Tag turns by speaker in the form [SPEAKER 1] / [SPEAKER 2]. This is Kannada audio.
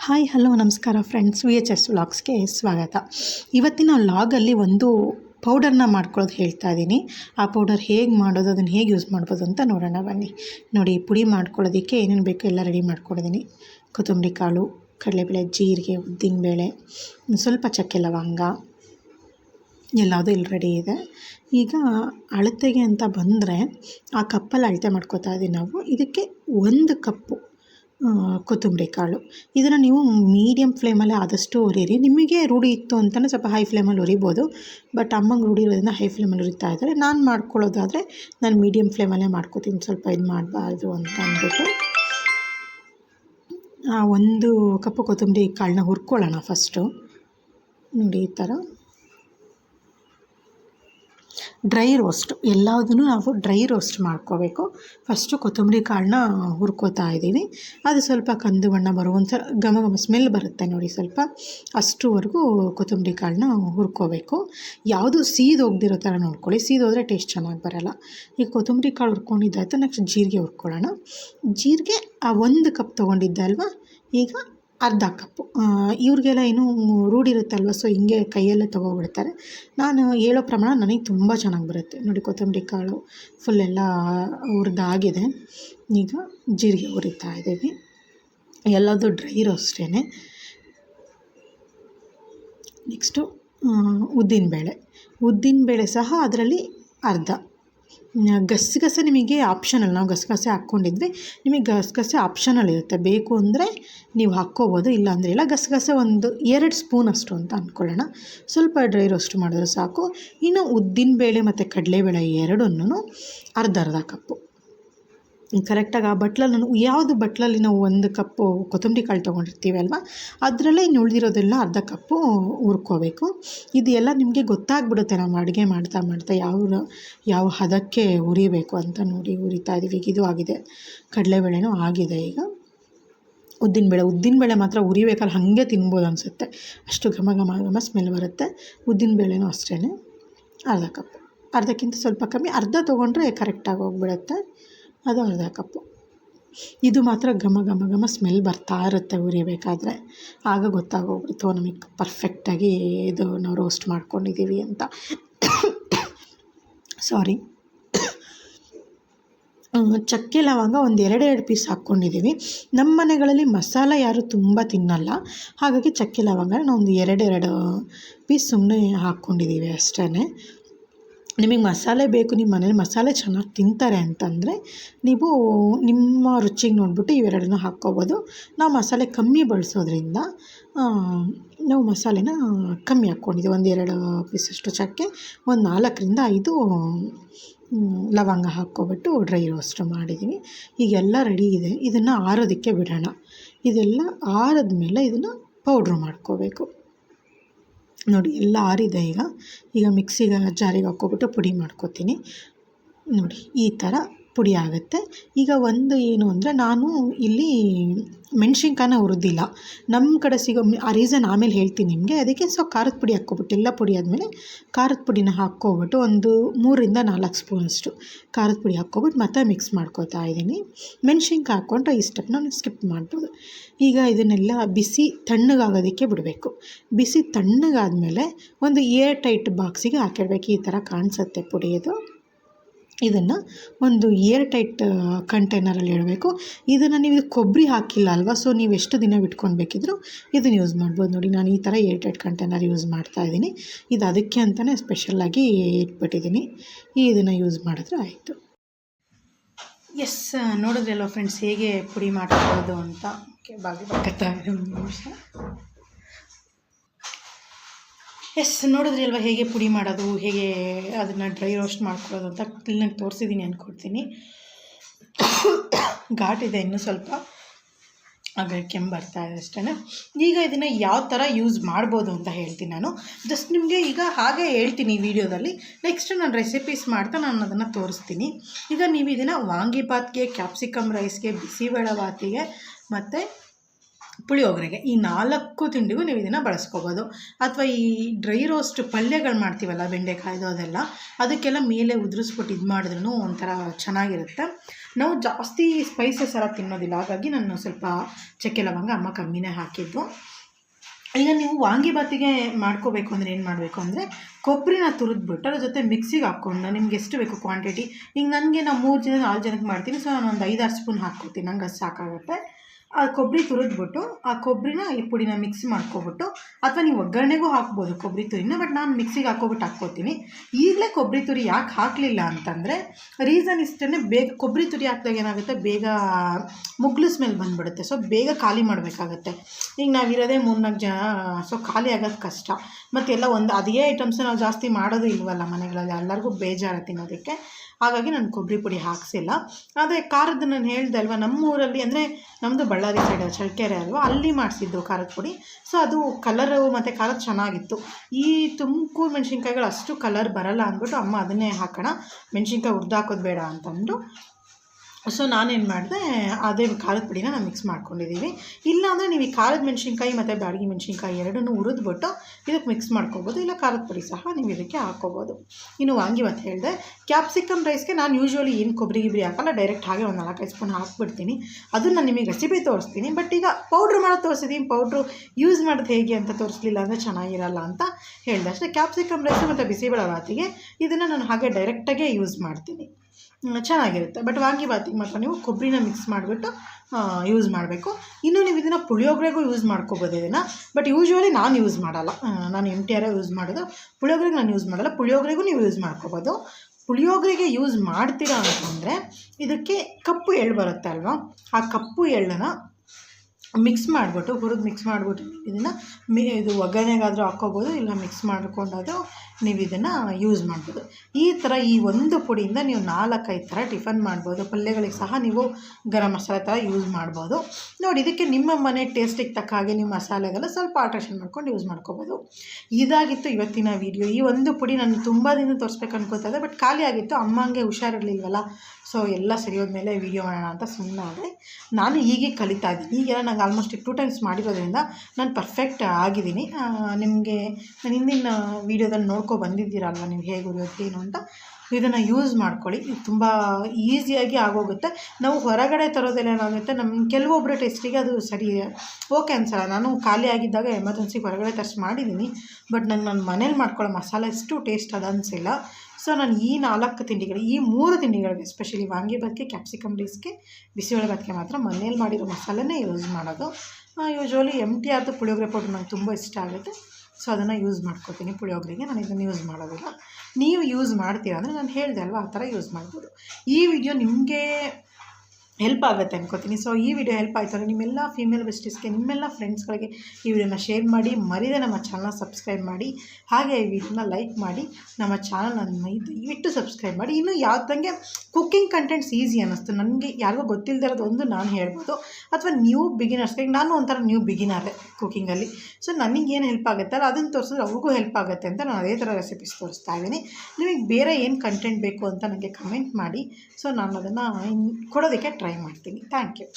[SPEAKER 1] ಹಾಯ್ ಹಲೋ ನಮಸ್ಕಾರ ಫ್ರೆಂಡ್ಸ್ ವಿ ಎಚ್ ಎಸ್ ವ್ಲಾಗ್ಸ್ಗೆ ಸ್ವಾಗತ. ಇವತ್ತಿನ ಲಾಗಲ್ಲಿ ಒಂದು ಪೌಡರ್ನ ಮಾಡ್ಕೊಳ್ಳೋದು ಹೇಳ್ತಾ ಇದ್ದೀನಿ ಆ ಪೌಡರ್ ಹೇಗೆ ಮಾಡೋದು, ಅದನ್ನು ಹೇಗೆ ಯೂಸ್ ಮಾಡ್ಬೋದು ಅಂತ ನೋಡೋಣ, ಬನ್ನಿ. ನೋಡಿ, ಪುಡಿ ಮಾಡ್ಕೊಳ್ಳೋದಕ್ಕೆ ಏನೇನು ಬೇಕೋ ಎಲ್ಲ ರೆಡಿ ಮಾಡ್ಕೊಂಡಿದ್ದೀನಿ ಕೊತ್ತಂಬರಿ ಕಾಳು, ಕಡಲೆಬೇಳೆ, ಜೀರಿಗೆ ಉದ್ದಿನಬೇಳೆ ಸ್ವಲ್ಪ ಚಕ್ಕೆ ಲವಂಗ, ಎಲ್ಲದೂ ಇಲ್ಲಿ ರೆಡಿ ಇದೆ. ಈಗ ಅಳತೆಗೆ ಅಂತ ಬಂದರೆ ಆ ಕಪ್ಪಲ್ಲಿ ಅಳತೆ ಮಾಡ್ಕೋತಾ ಇದ್ದೀವಿ ನಾವು. ಇದಕ್ಕೆ ಒಂದು ಕಪ್ಪು ಕೊತ್ತಂಬರಿ ಕಾಳು. ಇದನ್ನು ನೀವು ಮೀಡಿಯಮ್ ಫ್ಲೇಮಲ್ಲೇ ಆದಷ್ಟು ಉರಿಯಿರಿ ನಿಮಗೆ ರೂಢಿ ಇತ್ತು ಅಂತಲೇ ಸ್ವಲ್ಪ ಹೈ ಫ್ಲೇಮಲ್ಲಿ ಉರಿಬೋದು ಬಟ್ ಅಮ್ಮಂಗೆ ರೂಢಿ ಇರೋದ್ರಿಂದ ಹೈ ಫ್ಲೇಮಲ್ಲಿ ಉರಿತಾ ಇದ್ದಾರೆ. ನಾನು ಮಾಡ್ಕೊಳ್ಳೋದಾದರೆ ನಾನು ಮೀಡಿಯಮ್ ಫ್ಲೇಮಲ್ಲೇ ಮಾಡ್ಕೋತೀನಿ. ಸ್ವಲ್ಪ ಇದು ಮಾಡಬಾರ್ದು ಅಂತ ಅಂದ್ಬಿಟ್ಟು. ಒಂದು ಕಪ್ಪು ಕೊತ್ತಂಬರಿ ಕಾಳನ್ನ ಹುರ್ಕೊಳ್ಳೋಣ ಫಸ್ಟು ನೋಡಿ ಈ ಥರ ಡ್ರೈ ರೋಸ್ಟ್ ಎಲ್ಲದನ್ನು ನಾವು ಡ್ರೈ ರೋಸ್ಟ್ ಮಾಡ್ಕೋಬೇಕು. ಫಸ್ಟು ಕೊತ್ತಂಬರಿ ಕಾಳನ್ನ ಹುರ್ಕೋತಾ ಇದ್ದೀವಿ. ಅದು ಸ್ವಲ್ಪ ಕಂದು ಬಣ್ಣ ಬರುವಂಥ ಘಮ ಘಮ ಸ್ಮೆಲ್ ಬರುತ್ತೆ ನೋಡಿ ಸ್ವಲ್ಪ. ಅಷ್ಟುವರೆಗೂ ಕೊತ್ತಂಬರಿ ಕಾಳನ್ನ ಹುರ್ಕೋಬೇಕು. ಯಾವುದು ಸೀದೋಗ್ದಿರೋ ಥರ ನೋಡ್ಕೊಳ್ಳಿ. ಸೀದೋದ್ರೆ ಟೇಸ್ಟ್ ಚೆನ್ನಾಗಿ ಬರೋಲ್ಲ. ಈಗ ಕೊತ್ತಂಬರಿ ಕಾಳು ಹುರ್ಕೊಂಡಿದ್ದಾಯ್ತು. ನೆಕ್ಸ್ಟ್ ಜೀರಿಗೆ ಹುರ್ಕೊಳ್ಳೋಣ. ಜೀರಿಗೆ ಆ ಒಂದು ಕಪ್ ತೊಗೊಂಡಿದ್ದೆ ಅಲ್ವಾ? ಈಗ ಅರ್ಧ ಕಪ್ಪು. ಇವ್ರಿಗೆಲ್ಲ ಏನು ರೂಢಿರುತ್ತಲ್ವ, ಸೊ ಹಿಂಗೆ ಕೈಯಲ್ಲೇ ತೊಗೊಬಿಡ್ತಾರೆ. ನಾನು ಹೇಳೋ ಪ್ರಮಾಣ ನನಗೆ ತುಂಬ ಚೆನ್ನಾಗಿ ಬರುತ್ತೆ. ನೋಡಿ, ಕೊತ್ತಂಬರಿ ಕಾಳು ಫುಲ್ ಎಲ್ಲ ಹುರಿದಾಗಿದೆ ಈಗ ಜೀರಿಗೆ ಹುರಿತಾ ಇದ್ದೀವಿ. ಎಲ್ಲದು ಡ್ರೈ ರೋಸ್ಟೇ ನೆಕ್ಸ್ಟು ಉದ್ದಿನಬೇಳೆ. ಉದ್ದಿನಬೇಳೆ ಸಹ ಅದರಲ್ಲಿ ಅರ್ಧ. ಗಸಗಸೆ ನಿಮಗೆ ಆಪ್ಷನಲ್ ನಾವು ಗಸಗಸೆ ಹಾಕ್ಕೊಂಡಿದ್ವಿ ನಿಮಗೆ ಗಸಗಸೆ ಆಪ್ಷನಲ್ ಇರುತ್ತೆ. ಬೇಕು ಅಂದರೆ ನೀವು ಹಾಕ್ಕೋಬೋದು, ಇಲ್ಲ ಅಂದರೆ ಇಲ್ಲ. ಗಸಗಸೆ ಒಂದು ಎರಡು ಸ್ಪೂನ್ ಅಷ್ಟು ಅಂತ ಅಂದ್ಕೊಳ್ಳೋಣ. ಸ್ವಲ್ಪ ಡ್ರೈ ರೋಸ್ಟ್ ಮಾಡಿದ್ರೆ ಸಾಕು. ಇನ್ನು ಉದ್ದಿನ ಬೇಳೆ ಮತ್ತು ಕಡಲೆಬೇಳೆ ಎರಡನ್ನೂ ಅರ್ಧ ಅರ್ಧ ಕಪ್ಪು. ಕರೆಕ್ಟಾಗಿ ಆ ಬಟ್ಲಲ್ಲಿ ನಾನು ಯಾವುದು ಬಟ್ಲಲ್ಲಿ ನಾವು ಒಂದು ಕಪ್ಪು ಕೊತ್ತಂಬರಿ ಕಾಳು ತೊಗೊಂಡಿರ್ತೀವಿ ಅಲ್ವಾ? ಅದರಲ್ಲೇ ಇನ್ನು ಉಳಿದಿರೋದೆಲ್ಲ ಅರ್ಧ ಕಪ್ಪು ಹುರ್ಕೋಬೇಕು. ಇದು ಎಲ್ಲ ನಿಮಗೆ ಗೊತ್ತಾಗ್ಬಿಡುತ್ತೆ ನಾವು ಅಡುಗೆ ಮಾಡ್ತಾ ಮಾಡ್ತಾ ಯಾವ ಯಾವ ಹದಕ್ಕೆ ಹುರಿಬೇಕು ಅಂತ ನೋಡಿ ಹುರಿತಾ ಇದೀವಿ. ಈಗ ಇದು ಆಗಿದೆ. ಕಡಲೆಬೇಳೆನೂ ಆಗಿದೆ ಈಗ. ಉದ್ದಿನಬೇಳೆ ಉದ್ದಿನಬೇಳೆ ಮಾತ್ರ ಉರಿಬೇಕಾದ್ರೆ ಹಾಗೆ ತಿನ್ಬೋದು ಅನಿಸುತ್ತೆ. ಅಷ್ಟು ಘಮ ಘಮ ಘಮ ಸ್ಮೆಲ್ ಬರುತ್ತೆ. ಉದ್ದಿನಬೇಳೆನೂ ಅಷ್ಟೇ ಅರ್ಧ ಕಪ್. ಅರ್ಧಕ್ಕಿಂತ ಸ್ವಲ್ಪ ಕಮ್ಮಿ. ಅರ್ಧ ತೊಗೊಂಡ್ರೆ ಕರೆಕ್ಟಾಗಿ ಹೋಗ್ಬಿಡುತ್ತೆ. ಅದು ಅರ್ಧ ಕಪ್ಪು. ಇದು ಮಾತ್ರ ಘಮ ಘಮ ಘಮ ಸ್ಮೆಲ್ ಬರ್ತಾ ಇರುತ್ತೆ ಉರಿಬೇಕಾದ್ರೆ ಆಗ ಗೊತ್ತಾಗೋಗ್ಬಿಡ್ತು, ನಮಗೆ ಪರ್ಫೆಕ್ಟಾಗಿ ಇದು ನಾವು ರೋಸ್ಟ್ ಮಾಡ್ಕೊಂಡಿದ್ದೀವಿ ಅಂತ. ಸಾರಿ ಚಕ್ಕೆ ಲವಂಗ ಒಂದು ಎರಡೆರಡು ಪೀಸ್ ಹಾಕ್ಕೊಂಡಿದ್ದೀವಿ ನಮ್ಮ ಮನೆಗಳಲ್ಲಿ ಮಸಾಲ ಯಾರು ತುಂಬ ತಿನ್ನಲ್ಲ. ಹಾಗಾಗಿ ಚಕ್ಕೆ ಲವಂಗ ನಾವು ಒಂದು ಎರಡೆರಡು ಪೀಸ್ ಸುಮ್ಮನೆ ಹಾಕ್ಕೊಂಡಿದ್ದೀವಿ ಅಷ್ಟೇ ನಿಮಗೆ ಮಸಾಲೆ ಬೇಕು, ನಿಮ್ಮ ಮನೇಲಿ ಮಸಾಲೆ ಚೆನ್ನಾಗಿ ತಿಂತಾರೆ ಅಂತಂದರೆ ನೀವು ನಿಮ್ಮ ರುಚಿಗೆ ನೋಡಿಬಿಟ್ಟು ಇವೆರಡನ್ನೂ ಹಾಕ್ಕೋಬೋದು. ನಾವು ಮಸಾಲೆ ಕಮ್ಮಿ ಬಳಸೋದ್ರಿಂದ ನಾವು ಮಸಾಲೆನ ಕಮ್ಮಿ ಹಾಕ್ಕೊಂಡಿದ್ದೀವಿ. ಒಂದು ಎರಡು ಪೀಸಷ್ಟು ಚಕ್ಕೆ, ಒಂದು ನಾಲ್ಕರಿಂದ ಐದು ಲವಂಗ ಹಾಕ್ಕೊಬಿಟ್ಟು ಡ್ರೈ ರೋಸ್ಟ್ ಮಾಡಿದ್ದೀನಿ ಈಗೆಲ್ಲ ರೆಡಿ ಇದೆ. ಇದನ್ನು ಆರೋದಕ್ಕೆ ಬಿಡೋಣ. ಇದೆಲ್ಲ ಆರಿದ್ಮೇಲೆ ಇದನ್ನು ಪೌಡ್ರ್ ಮಾಡ್ಕೋಬೇಕು. ನೋಡಿ ಎಲ್ಲ ಆರಿದೆ ಈಗ. ಈಗ ಮಿಕ್ಸಿಗೆ ಜಾರಿಗೆ ಹಾಕ್ಕೊಬಿಟ್ಟು ಪುಡಿ ಮಾಡ್ಕೊತೀನಿ. ನೋಡಿ ಈ ಥರ ಪುಡಿ ಆಗುತ್ತೆ. ಈಗ ಒಂದು ಏನು ಅಂದರೆ ನಾನು ಇಲ್ಲಿ ಮೆಣ್ಸಿನ್ಕಾಯನ್ನ ಹುರಿದಿಲ್ಲ. ನಮ್ಮ ಕಡೆ ಸಿಗೋ ಆ ರೀಸನ್ ಆಮೇಲೆ ಹೇಳ್ತೀನಿ ನಿಮಗೆ. ಅದಕ್ಕೆ ಸೊ ಖಾರದ ಪುಡಿ ಹಾಕ್ಕೊಬಿಟ್ಟು, ಎಲ್ಲ ಪುಡಿ ಆದಮೇಲೆ ಖಾರದ ಪುಡಿನ ಹಾಕ್ಕೊಬಿಟ್ಟು ಒಂದು ಮೂರರಿಂದ ನಾಲ್ಕು ಸ್ಪೂನಷ್ಟು ಖಾರದ ಪುಡಿ ಹಾಕ್ಕೊಬಿಟ್ಟು ಮತ್ತೆ ಮಿಕ್ಸ್ ಮಾಡ್ಕೊತಾ ಇದ್ದೀನಿ. ಮೆಣ್ಸಿನ್ಕಾಯಿ ಹಾಕ್ಕೊಂಡು ಈ ಸ್ಟೆಪ್ನ ಸ್ಕಿಪ್ ಮಾಡ್ಬೋದು. ಈಗ ಇದನ್ನೆಲ್ಲ ಬಿಸಿ ತಣ್ಣಗಾಗೋದಕ್ಕೆ ಬಿಡಬೇಕು. ಬಿಸಿ ತಣ್ಣಗಾದಮೇಲೆ ಒಂದು ಏರ್ ಟೈಟ್ ಬಾಕ್ಸಿಗೆ ಹಾಕಿಡ್ಬೇಕು. ಈ ಥರ ಕಾಣಿಸುತ್ತೆ ಪುಡಿ ಇದು. ಇದನ್ನು ಒಂದು ಏರ್ ಟೈಟ್ ಕಂಟೈನರಲ್ಲಿ ಇಡಬೇಕು. ಇದನ್ನು ನೀವು ಕೊಬ್ಬರಿ ಹಾಕಿಲ್ಲ ಅಲ್ವಾ? ಸೊ ನೀವು ಎಷ್ಟು ದಿನ ಇಟ್ಕೊಂಡು ಇದನ್ನು ಯೂಸ್ ಮಾಡ್ಬೋದು. ನೋಡಿ, ನಾನು ಈ ಥರ ಏರ್ ಟೈಟ್ ಕಂಟೈನರ್ ಯೂಸ್ ಮಾಡ್ತಾ ಇದ್ದೀನಿ. ಇದು ಅದಕ್ಕೆ ಅಂತಲೇ ಸ್ಪೆಷಲ್ಲಾಗಿ ಇಟ್ಬಿಟ್ಟಿದ್ದೀನಿ. ಈ ಇದನ್ನು ಯೂಸ್ ಮಾಡಿದ್ರೆ ಆಯಿತು. ಎಸ್ ನೋಡಿದ್ರಲ್ವ ಫ್ರೆಂಡ್ಸ್ ಹೇಗೆ ಪುಡಿ ಮಾಡ್ಕೊಳ್ಳೋದು ಅಂತ? ಓಕೆ ಬಾಗಿ ಬರ್ತಾ ನಿಮಿಷ. ಎಸ್, ನೋಡಿದ್ರಿ ಅಲ್ವಾ ಹೇಗೆ ಪುಡಿ ಮಾಡೋದು, ಹೇಗೆ ಅದನ್ನು ಡ್ರೈ ರೋಸ್ಟ್ ಮಾಡ್ಕೊಳ್ಳೋದು ಅಂತ ಕ್ಲೀನಾಗಿ ತೋರಿಸಿದ್ದೀನಿ ಅಂದ್ಕೊಡ್ತೀನಿ. ಘಾಟಿದೆ ಇನ್ನೂ ಸ್ವಲ್ಪ. ಹಾಗಾಗಿ ಕೆಮ್ಮು ಬರ್ತಾ ಇದೆ ಅಷ್ಟೇ ಈಗ ಇದನ್ನು ಯಾವ ಥರ ಯೂಸ್ ಮಾಡ್ಬೋದು ಅಂತ ಹೇಳ್ತೀನಿ ನಾನು. ಜಸ್ಟ್ ನಿಮಗೆ ಈಗ ಹಾಗೆ ಹೇಳ್ತೀನಿ ವಿಡಿಯೋದಲ್ಲಿ. ನೆಕ್ಸ್ಟ್ ನಾನು ರೆಸಿಪೀಸ್ ಮಾಡ್ತಾ ನಾನು ಅದನ್ನು ತೋರಿಸ್ತೀನಿ. ಈಗ ನೀವು ಇದನ್ನು ವಾಂಗಿಬಾತ್ಗೆ ಕ್ಯಾಪ್ಸಿಕಮ್ ರೈಸ್ಗೆ ಬಿಸಿಬೇಳೆ ಬಾತಿಗೆ ಮತ್ತು ಪುಳಿಯೋಗರೆಗೆ. ಈ ನಾಲ್ಕು ತಿಂಡಿಗೂ ನೀವು ಇದನ್ನು ಬಳಸ್ಕೋಬೋದು. ಅಥವಾ ಈ ಡ್ರೈ ರೋಸ್ಟ್ ಪಲ್ಯಗಳು ಮಾಡ್ತೀವಲ್ಲ, ಬೆಂಡೆಕಾಯ್ದು ಅದೆಲ್ಲ, ಅದಕ್ಕೆಲ್ಲ ಮೇಲೆ ಉದುರಿಸ್ಬಿಟ್ಟು ಇದು ಮಾಡಿದ್ರೂ ಒಂಥರ ಚೆನ್ನಾಗಿರುತ್ತೆ. ನಾವು ಜಾಸ್ತಿ ಸ್ಪೈಸಸ್ ಎಲ್ಲ ತಿನ್ನೋದಿಲ್ಲ, ಹಾಗಾಗಿ ನಾನು ಸ್ವಲ್ಪ ಚಕ್ಕೆ ಲವಂಗ, ಅಮ್ಮ ಕಮ್ಮಿನೇ ಹಾಕಿದ್ದು. ಈಗ ನೀವು ವಾಂಗಿಬಾತಿಗೆ ಮಾಡ್ಕೋಬೇಕು ಅಂದರೆ ಏನು ಮಾಡಬೇಕು ಅಂದರೆ ಕೊಬ್ಬರಿನ ತುರಿದ್ಬಿಟ್ಟು ಅದ್ರ ಜೊತೆ ಮಿಕ್ಸಿಗೆ ಹಾಕ್ಕೊಂಡು, ನಿಮ್ಗೆ ಎಷ್ಟು ಬೇಕು ಕ್ವಾಂಟಿಟಿ ಈಗ ನನಗೆ ನಾವು ಮೂರು ಜನ, ನಾಲ್ಕು ಜನಕ್ಕೆ ಮಾಡ್ತೀನಿ, ಸೊ ನಾನು ಒಂದು ಐದಾರು ಸ್ಪೂನ್ ಹಾಕ್ಕೊತೀನಿ ನಂಗೆ ಅದು ಸಾಕಾಗುತ್ತೆ. ಆ ಕೊಬ್ಬರಿ ತುರಿದ್ಬಿಟ್ಟು, ಆ ಕೊಬ್ಬರಿನ ಈ ಪುಡಿನ ಮಿಕ್ಸ್ ಮಾಡ್ಕೊಬಿಟ್ಟು, ಅಥವಾ ನೀವು ಒಗ್ಗರಣೆಗೂ ಹಾಕ್ಬೋದು ಕೊಬ್ಬರಿ ತುರಿನ ಬಟ್ ನಾನು ಮಿಕ್ಸಿಗೆ ಹಾಕೋಬಿಟ್ಟು ಹಾಕ್ಕೋತೀನಿ. ಈಗಲೇ ಕೊಬ್ಬರಿ ತುರಿ ಯಾಕೆ ಹಾಕಲಿಲ್ಲ ಅಂತಂದರೆ ರೀಸನ್ ಇಷ್ಟೇ ಬೇಗ, ಕೊಬ್ಬರಿ ತುರಿ ಹಾಕಿದಾಗ ಏನಾಗುತ್ತೆ, ಬೇಗ ಮುಗ್ಲು ಸ್ಮೆಲ್ ಬಂದುಬಿಡುತ್ತೆ. ಸೊ ಬೇಗ ಖಾಲಿ ಮಾಡಬೇಕಾಗತ್ತೆ. ಈಗ ನಾವಿರೋದೇ ಮೂರ್ನಾಲ್ಕು ಜನ ಸೊ ಖಾಲಿ ಆಗೋದು ಕಷ್ಟ. ಮತ್ತೆಲ್ಲ ಒಂದು, ಅದೇ ಐಟಮ್ಸ್ ನಾವು ಜಾಸ್ತಿ ಮಾಡೋದು ಇಲ್ವಲ್ಲ ಮನೆಗಳಲ್ಲಿ, ಎಲ್ಲರಿಗೂ ಬೇಜಾರು ತಿನ್ನೋದಕ್ಕೆ. ಹಾಗಾಗಿ ನಾನು ಕೊಬ್ಬರಿ ಪುಡಿ ಹಾಕ್ಸಿಲ್ಲ. ಆದರೆ ಖಾರದ ನಾನು ಹೇಳ್ದೆ ಅಲ್ವಾ, ನಮ್ಮ ಊರಲ್ಲಿ ಅಂದರೆ ನಮ್ಮದು ಬಳ್ಳಾರಿ ಸೈಡ್ ಚಳ್ಳಕೆರೆ ಅಲ್ವಾ, ಅಲ್ಲಿ ಮಾಡಿಸಿದ್ರು ಖಾರದ ಪುಡಿ. ಸೊ ಅದು ಕಲರು ಮತ್ತು ಖಾರ ಚೆನ್ನಾಗಿತ್ತು. ಈ ತುಮಕೂರು ಮೆಣಸಿನ್ಕಾಯಿಗಳು ಅಷ್ಟು ಕಲರ್ ಬರಲ್ಲ ಅಂದ್ಬಿಟ್ಟು ಅಮ್ಮ ಅದನ್ನೇ ಹಾಕೋಣ, ಮೆಣಸಿನ್ಕಾಯಿ ಹಾಕೋದು ಬೇಡ ಅಂತಂದು ಸೊ ನಾನೇನು ಮಾಡಿದೆ, ಅದೇ ಖಾರದ ಪುಡಿನ ನಾವು ಮಿಕ್ಸ್ ಮಾಡ್ಕೊಂಡಿದ್ದೀವಿ ಇಲ್ಲಾಂದರೆ ನೀವು ಈ ಖಾರದ ಮೆಣಸಿನ್ಕಾಯಿ ಮತ್ತು ಬ್ಯಾಡಗಿ ಮೆಣಸಿನ್ಕಾಯಿ ಎರಡನ್ನೂ ಹುರಿದ್ಬಿಟ್ಟು ಇದಕ್ಕೆ ಮಿಕ್ಸ್ ಮಾಡ್ಕೊಬೋದು, ಇಲ್ಲ ಖಾರದ ಪುಡಿ ಸಹ ನೀವು ಇದಕ್ಕೆ ಹಾಕ್ಕೋಬೋದು ಇನ್ನು ವಾಂಗಿ ಮತ್ತು ಹೇಳಿದೆ ಕ್ಯಾಪ್ಸಿಕಮ್ ರೈಸ್ಗೆ ನಾನು ಯೂಶ್ವಲಿ ಏನು ಕೊಬ್ಬರಿ ಗಿಬ್ರಿ ಹಾಕಲ್ಲ ಡೈರೆಕ್ಟ್ ಹಾಗೆ ಒಂದು ನಾಲ್ಕೈದು ಸ್ಪೂನ್ ಹಾಕ್ಬಿಡ್ತೀನಿ. ಅದನ್ನು ನಾನು ನಿಮಗೆ ರೆಸಿಪಿ ತೋರಿಸ್ತೀನಿ ಬಟ್ ಈಗ ಪೌಡ್ರ್ ಮಾಡೋದು ತೋರಿಸಿದ್ದೀನಿ ಪೌಡ್ರು ಯೂಸ್ ಮಾಡೋದು ಹೇಗೆ ಅಂತ ತೋರಿಸ್ಲಿಲ್ಲ ಅಂದರೆ ಚೆನ್ನಾಗಿರಲ್ಲ ಅಂತ ಹೇಳಿದೆ. ಅಷ್ಟೇ ಕ್ಯಾಪ್ಸಿಕಮ್ ರೈಸ್ ಮತ್ತು ಬಿಸಿಬೇಳೆ ರಾತಿಗೆ ಇದನ್ನು ನಾನು ಹಾಗೆ ಡೈರೆಕ್ಟಾಗೆ ಯೂಸ್ ಮಾಡ್ತೀನಿ. ಚೆನ್ನಾಗಿರುತ್ತೆ. ಬಟ್ ವಾಂಗಿಬಾತಿಗೆ ಮಾತ್ರ ನೀವು ಕೊಬ್ಬರಿನ ಮಿಕ್ಸ್ ಮಾಡಿಬಿಟ್ಟು ಯೂಸ್ ಮಾಡಬೇಕು. ಇನ್ನು ನೀವು ಇದನ್ನು ಪುಳಿಯೋಗರೆಗೂ ಯೂಸ್ ಮಾಡ್ಕೋಬೋದು ಇದನ್ನು. ಬಟ್ ಯೂಶ್ವಲಿ ನಾನು ಯೂಸ್ ಮಾಡಲ್ಲ. ನಾನು ಎಂ ಟಿ ಆರೇ ಯೂಸ್ ಮಾಡೋದು. ಪುಳಿಯೋಗರೆಗೆ ನಾನು ಯೂಸ್ ಮಾಡಲ್ಲ. ಪುಳಿಯೋಗರೆಗೂ ನೀವು ಯೂಸ್ ಮಾಡ್ಕೋಬೋದು. ಪುಳಿಯೋಗರೆಗೆ ಯೂಸ್ ಮಾಡ್ತೀರಾ ಅಂತಂದರೆ, ಇದಕ್ಕೆ ಕಪ್ಪು ಎಳ್ಳು ಬರುತ್ತೆ ಅಲ್ವಾ ಆ ಕಪ್ಪು ಎಳ್ಳನ್ನು ಮಿಕ್ಸ್ ಮಾಡಿಬಿಟ್ಟು, ಹುರಿದು ಮಿಕ್ಸ್ ಮಾಡಿಬಿಟ್ಟು ಇದನ್ನು ಮಿ, ಇದು ಒಗ್ಗರಣೆಗಾದರೂ ಹಾಕ್ಕೋಬೋದು, ಇಲ್ಲ ಮಿಕ್ಸ್ ಮಾಡಿಕೊಂಡಾದರೂ ನೀವು ಇದನ್ನು ಯೂಸ್ ಮಾಡ್ಬೋದು. ಈ ಥರ ಈ ಒಂದು ಪುಡಿಯಿಂದ ನೀವು ನಾಲ್ಕೈದು ಥರ ಟಿಫನ್ ಮಾಡ್ಬೋದು. ಪಲ್ಯಗಳಿಗೆ ಸಹ ನೀವು ಗರಂ ಮಸಾಲೆ ಥರ ಯೂಸ್ ಮಾಡ್ಬೋದು. ನೋಡಿ, ಇದಕ್ಕೆ ನಿಮ್ಮ ಮನೆ ಟೇಸ್ಟಿಗೆ ತಕ್ಕ ಹಾಗೆ ನೀವು ಮಸಾಲೆಗೆಲ್ಲ ಸ್ವಲ್ಪ ಆಲ್ಟ್ರೇಷನ್ ಮಾಡ್ಕೊಂಡು ಯೂಸ್ ಮಾಡ್ಕೋಬೋದು. ಇದಾಗಿತ್ತು ಇವತ್ತಿನ ವೀಡಿಯೋ ಈ ಒಂದು ಪುಡಿ ನಾನು ತುಂಬ ದಿನ ತೋರಿಸ್ಬೇಕು ಅನ್ಕೋತಾ ಇದೆ ಬಟ್ ಖಾಲಿ ಆಗಿತ್ತು. ಅಮ್ಮಂಗೆ ಹುಷಾರಿರ್ಲಿಲ್ವಲ್ಲ? ಸೊ ಎಲ್ಲ ಸರಿ ಹೋದ್ಮೇಲೆ ವೀಡಿಯೋ ಮಾಡೋಣ ಅಂತ ಸುಮ್ಮನೆ ಆದರೆ ನಾನು ಹೀಗೆ ಕಲಿತಾ ಇದ್ದೀನಿ. ಈಗೆಲ್ಲ ನಂಗೆ ಆಲ್ಮೋಸ್ಟ್ ಟೂ ಟೈಮ್ಸ್ ಮಾಡಿರೋದ್ರಿಂದ ನಾನು ಪರ್ಫೆಕ್ಟ್ ಆಗಿದ್ದೀನಿ. ನಿಮಗೆ ನಾನು ಹಿಂದಿನ ವೀಡಿಯೋದಲ್ಲಿ ನೋಡ್ಕೊ ಬಂದಿದ್ದೀರಲ್ವ ನೀವು ಹೇಗೆ ಉರಿಯೋದು ಏನು ಅಂತ? ಇದನ್ನು ಯೂಸ್ ಮಾಡ್ಕೊಳ್ಳಿ. ತುಂಬ ಈಸಿಯಾಗಿ ಆಗೋಗುತ್ತೆ. ನಾವು ಹೊರಗಡೆ ತರೋದೆಲ್ಲ ಏನಾಗುತ್ತೆ ನಮ್ಮ ಕೆಲವೊಬ್ಬರ ಟೇಸ್ಟಿಗೆ ಅದು ಸರಿ ಓಕೆ ಅನ್ಸಲ್ಲ. ನಾನು ಖಾಲಿ ಆಗಿದ್ದಾಗ ಎಮರ್ಜೆನ್ಸಿಗೆ ಹೊರಗಡೆ ತರಿಸಿ ಮಾಡಿದ್ದೀನಿ. ಬಟ್ ನಂಗೆ ನಾನು ಮನೇಲಿ ಮಾಡ್ಕೊಳ್ಳೋ ಮಸಾಲೆ ಅಷ್ಟು ಟೇಸ್ಟ್ ಅದು ಅನಿಸಿಲ್ಲ. ಸೊ ನಾನು ಈ ನಾಲ್ಕು ತಿಂಡಿಗಳು, ಈ ಮೂರು ತಿಂಡಿಗಳಿಗೆ ಎಸ್ಪೆಷಲಿ ವಾಂಗಿಬಾತ್ಗೆ ಕ್ಯಾಪ್ಸಿಕಮ್ ರೈಸ್ಗೆ ಬಿಸಿಬೇಳೆಬಾತ್ಗೆ ಮಾತ್ರ ಮನೇಲಿ ಮಾಡಿರೋ ಮಸಾಲೆನೇ ಯೂಸ್ ಮಾಡೋದು. ಯೂಶ್ವಲಿ ಎಂ ಟಿ ಆರ್ದು ಪುಳಿಯೋಗರೆ ಪೌಡ್ರ್ ನಂಗೆ ತುಂಬ ಇಷ್ಟ ಆಗುತ್ತೆ. ಸೊ ಅದನ್ನು ಯೂಸ್ ಮಾಡ್ಕೋತೀನಿ ಪುಳಿಯೋಗರೆಗೆ. ನಾನು ಇದನ್ನು ಯೂಸ್ ಮಾಡೋದಿಲ್ಲ. ನೀವು ಯೂಸ್ ಮಾಡ್ತೀರಾ ಅಂದರೆ ನಾನು ಹೇಳಿದೆ ಅಲ್ವಾ, ಆ ಥರ ಯೂಸ್ ಮಾಡ್ಬೋದು. ಈ ವಿಡಿಯೋ ನಿಮಗೆ ಹೆಲ್ಪ್ ಆಗುತ್ತೆ ಅನ್ಕೋತೀನಿ. ಸೊ ಈ ವಿಡಿಯೋ ಹೆಲ್ಪ್ ಆಯಿತು ಅಂದರೆ ನಿಮ್ಮೆಲ್ಲ ಫೀಮೇಲ್ ಬೆಸ್ಟೀಸ್ಗೆ ನಿಮ್ಮೆಲ್ಲ ಫ್ರೆಂಡ್ಸ್ಗಳಿಗೆ ಈ ವಿಡಿಯೋನ ಶೇರ್ ಮಾಡಿ, ಮರಿದೆ ನಮ್ಮ ಚಾನಲ್ನ ಸಬ್ಸ್ಕ್ರೈಬ್ ಮಾಡಿ, ಹಾಗೆ ಈ ವಿಡಿಯೋನ ಲೈಕ್ ಮಾಡಿ, ನಮ್ಮ ಚಾನಲನ್ನು ಇಟ್ಟು ಸಬ್ಸ್ಕ್ರೈಬ್ ಮಾಡಿ. ಇನ್ನು ಯಾವ್ದಂಗೆ ಕುಕ್ಕಿಂಗ್ ಕಂಟೆಂಟ್ಸ್ ಈಸಿ ಅನ್ನಿಸ್ತು, ನನಗೆ ಯಾರಿಗೂ ಗೊತ್ತಿಲ್ಲದೆ ಇರೋದು ಒಂದು ನಾನು ಹೇಳ್ಬೋದು. ಅಥವಾ ನ್ಯೂ ಬಿಗಿನರ್ಸ್ಗೆ ನಾನು ಒಂಥರ ನ್ಯೂ ಬಿಗಿನರೇ ಕುಕ್ಕಿಂಗಲ್ಲಿ ಸೊ ನನಗೇನು ಹೆಲ್ಪ್ ಆಗುತ್ತೆ ಅಲ್ಲ ಅದನ್ನು ತೋರಿಸಿದ್ರೆ ಅವ್ರಿಗೂ ಹೆಲ್ಪ್ ಆಗುತ್ತೆ ಅಂತ ನಾನು ಅದೇ ಥರ ರೆಸಿಪೀಸ್ ತೋರಿಸ್ತಾ ಇದ್ದೀನಿ. ನಿಮಗೆ ಬೇರೆ ಏನು ಕಂಟೆಂಟ್ ಬೇಕು ಅಂತ ನನಗೆ ಕಮೆಂಟ್ ಮಾಡಿ. ಸೊ ನಾನು ಅದನ್ನು ಕೊಡೋದಕ್ಕೆ ಟ್ರೈ ಮಾಡ್ತೀನಿ. Thank you